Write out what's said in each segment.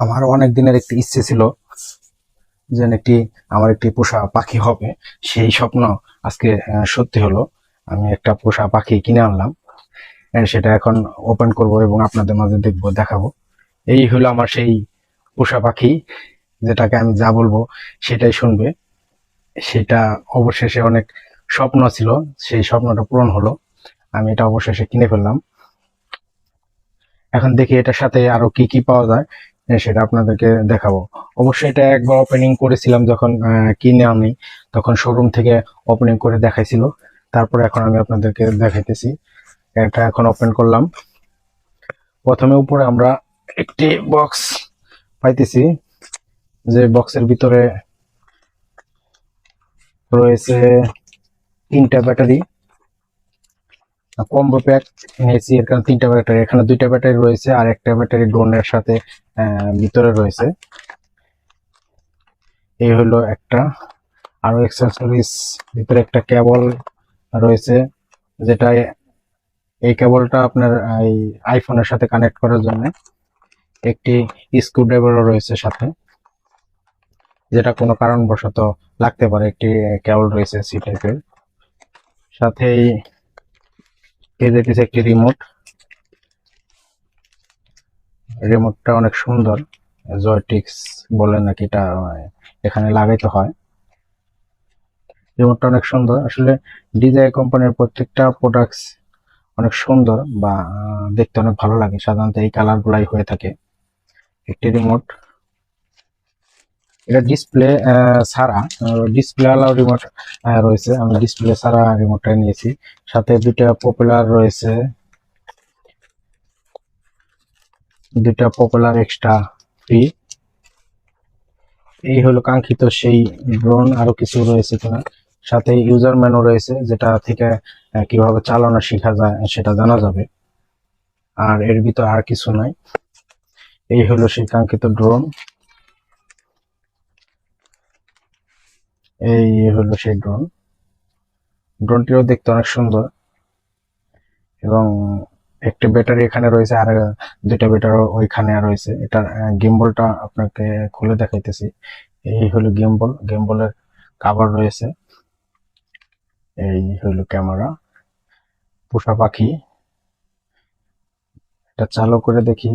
আমার অনেক দিনের একটি ইচ্ছে ছিল যে একটি, আমার একটি পোষা পাখি হবে। সেই স্বপ্ন আজকে সত্যি হলো। আমি একটা পোষা পাখি কিনে আনলাম। সেটা এখন ওপেন করব এবং আপনাদের মাঝে দেখব, দেখাবো। এই হলো আমার সেই পোষা পাখি, যেটাকে আমি যা বলব সেটাই শুনবে। সেটা অবশেষে অনেক স্বপ্ন ছিল, সেই স্বপ্নটা পূরণ হলো। আমি এটা অবশেষে কিনে ফেললাম। এখন দেখি এটার সাথে আরও কি কি পাওয়া যায়। সেটা আপনাদেরকে দেখাবো। অবশ্যই এটা একবার ওপেনিং করেছিলাম যখন কিনে আমি, তখন শোরুম থেকে ওপেনিং করে দেখাইছিল। তারপরে এখন আমি আপনাদেরকে দেখাইতেছি। এটা এখন ওপেন করলাম। প্রথমে উপরে আমরা একটি বক্স পাইতেছি, যে বক্সের ভিতরে রয়েছে তিনটা ব্যাটারি কম্বো প্যাক নিয়েছি এর কারণে তিনটা ব্যাটারি এখানে দুইটা ব্যাটারি রয়েছে আর একটা ব্যাটারি ড্রোনের সাথে ভিতরে রয়েছে। এই হলো একটা। আরও অ্যাক্সেসরিজ ভিতরে একটা কেবল রয়েছে, যেটা এই কেবলটা আপনার এই আইফোনের সাথে কানেক্ট করার জন্য। একটি স্ক্রুড্রাইভারও রয়েছে সাথে, যেটা কোনো কারণবশত লাগতে পারে, একটি কেবল রয়েছে সি টাইপের সাথেই এই দেখতেছি একটি রিমোট রিমোটটা অনেক সুন্দর। জয়টিক্স বলে নাকি এটা, এখানে লাগাইতে হয়। রিমোটটা অনেক সুন্দর। আসলে ডিজাই কোম্পানির প্রত্যেকটা প্রোডাক্টস অনেক সুন্দর বা দেখতে অনেক ভালো লাগে। সাধারণত এই কালার গুলাই হয়ে থাকে। একটি রিমোট এটা ডিসপ্লে ছাড়া ডিসপ্লে আলাও রিমোট রয়েছে। আমি ডিসপ্লে ছাড়া রিমোটটা নিয়েছি। সাথে দুইটা পপুলার রয়েছে। দুইটা পপুলার এক্সট্রা ফ্রি এই হলো কাঙ্ক্ষিত সেই ড্রোন আরও কিছু রয়েছে কিনা। সাথে ইউজার ম্যানও রয়েছে, যেটা থেকে কীভাবে চালানো শেখা যায় সেটা জানা যাবে। আর এর ভিতর আর কিছু নাই। এই হলো সেই কাঙ্ক্ষিত ড্রোন এই হলো সেই ড্রোন ড্রোনটিও দেখতে অনেক সুন্দর। এবং একটি ব্যাটারি এখানে রয়েছে, আর দুইটা ব্যাটারি ওইখানে রয়েছে। এটা গিম্বলটা আপনাকে খুলে দেখাইতেছি। এই হলো গিম্বল গিম্বলের কাভার রয়েছে। এই হলো ক্যামেরা পোষা পাখি। এটা চালু করে দেখি।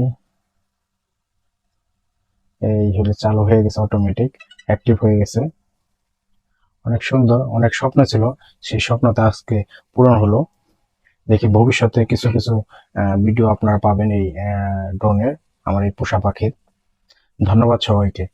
এই হলো চালু হয়ে গেছে অটোমেটিক অ্যাক্টিভ হয়ে গেছে। অনেক সুন্দর, অনেক স্বপ্ন ছিল। সেই স্বপ্নটা আজকে পূরণ হলো। দেখি ভবিষ্যতে কিছু কিছু ভিডিও আপনারা পাবেন এই ড্রোনের আমার এই পোষা পাখির। ধন্যবাদ সবাইকে।